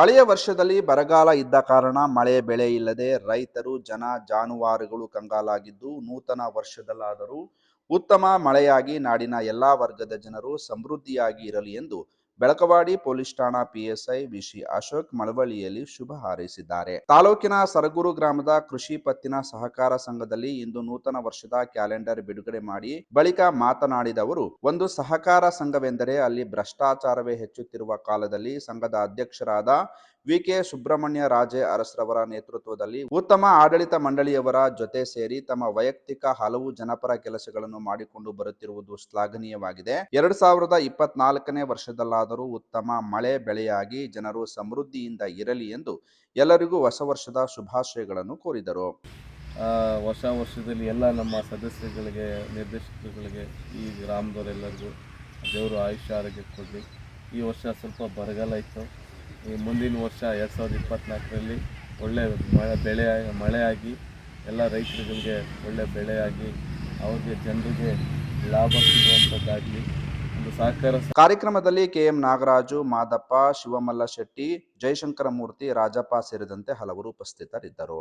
ಹಳೆಯ ವರ್ಷದಲ್ಲಿ ಬರಗಾಲ ಇದ್ದ ಕಾರಣ ಮಳೆ ಬೆಳೆ ಇಲ್ಲದೆ ರೈತರು, ಜನ, ಜಾನುವಾರುಗಳು ಕಂಗಾಲಾಗಿದ್ದು ನೂತನ ವರ್ಷದಲ್ಲಾದರೂ ಉತ್ತಮ ಮಳೆಯಾಗಿ ನಾಡಿನ ಎಲ್ಲಾ ವರ್ಗದ ಜನರು ಸಮೃದ್ಧಿಯಾಗಿ ಇರಲಿ ಎಂದು ಬೆಳಕವಾಡಿ ಪೊಲೀಸ್ ಠಾಣಾ ಪಿಎಸ್ಐ ವಿಶಿ ಅಶೋಕ್ ಮಳವಳ್ಳಿಯಲ್ಲಿ ಶುಭ ಹಾರೈಸಿದ್ದಾರೆ. ತಾಲೂಕಿನ ಸರಗೂರು ಗ್ರಾಮದ ಕೃಷಿ ಪತ್ತಿನ ಸಹಕಾರ ಸಂಘದಲ್ಲಿ ಇಂದು ನೂತನ ವರ್ಷದ ಕ್ಯಾಲೆಂಡರ್ ಬಿಡುಗಡೆ ಮಾಡಿ ಬಳಿಕ ಮಾತನಾಡಿದ ಅವರು, ಒಂದು ಸಹಕಾರ ಸಂಘವೆಂದರೆ ಅಲ್ಲಿ ಭ್ರಷ್ಟಾಚಾರವೇ ಹೆಚ್ಚುತ್ತಿರುವ ಕಾಲದಲ್ಲಿ ಸಂಘದ ಅಧ್ಯಕ್ಷರಾದ ವಿಕೆ ಸುಬ್ರಹ್ಮಣ್ಯ ರಾಜೆ ಅರಸ್ರವರ ನೇತೃತ್ವದಲ್ಲಿ ಉತ್ತಮ ಆಡಳಿತ ಮಂಡಳಿಯವರ ಜೊತೆ ಸೇರಿ ತಮ್ಮ ವೈಯಕ್ತಿಕ ಹಲವು ಜನಪರ ಕೆಲಸಗಳನ್ನು ಮಾಡಿಕೊಂಡು ಬರುತ್ತಿರುವುದು ಶ್ಲಾಘನೀಯವಾಗಿದೆ. ಎರಡ್ ಸಾವಿರದ ಇಪ್ಪತ್ನಾಲ್ಕನೇ ವರ್ಷದಲ್ಲಾದರೂ ಉತ್ತಮ ಮಳೆ ಬೆಳೆಯಾಗಿ ಜನರು ಸಮೃದ್ಧಿಯಿಂದ ಇರಲಿ ಎಂದು ಎಲ್ಲರಿಗೂ ಹೊಸ ವರ್ಷದ ಶುಭಾಶಯಗಳನ್ನು ಕೋರಿದರು. ಹೊಸ ವರ್ಷದಲ್ಲಿ ಎಲ್ಲ ನಮ್ಮ ಸದಸ್ಯಗಳಿಗೆ ನಿರ್ದೇಶಕರುಗಳಿಗೆ, ಈ ಗ್ರಾಮದವರೆಲ್ಲರಿಗೂ ದೇವರು ಆಯುಷ್ಯ ಆರೋಗ್ಯ ಕೊಡಲಿ. ಈ ವರ್ಷ ಸ್ವಲ್ಪ ಬರಗಾಲ ಇತ್ತು. ಈ ಮುಂದಿನ ವರ್ಷ ಎರಡು ಸಾವಿರದ ಇಪ್ಪತ್ತ್ನಾಲ್ಕರಲ್ಲಿ ಒಳ್ಳೆ ಮಳೆ ಬೆಳೆ, ಮಳೆಯಾಗಿ ಎಲ್ಲ ರೈತರುಗಳಿಗೆ ಒಳ್ಳೆ ಬೆಳೆಯಾಗಿ, ಅವ್ರಿಗೆ ಜನರಿಗೆ ಲಾಭ ಸಿಗುವಂಥದ್ದಾಗಲಿ. ಸಹಕಾರ ಕಾರ್ಯಕ್ರಮದಲ್ಲಿ ಕೆಎಂ ನಾಗರಾಜು ಮಾದಪ್ಪ ಶಿವಮಲ್ಲ ಶೆಟ್ಟಿ ಜಯಶಂಕರ ಮೂರ್ತಿ ರಾಜಪ್ಪ ಸೇರಿದಂತೆ ಹಲವರು ಉಪಸ್ಥಿತರಿದ್ದರು.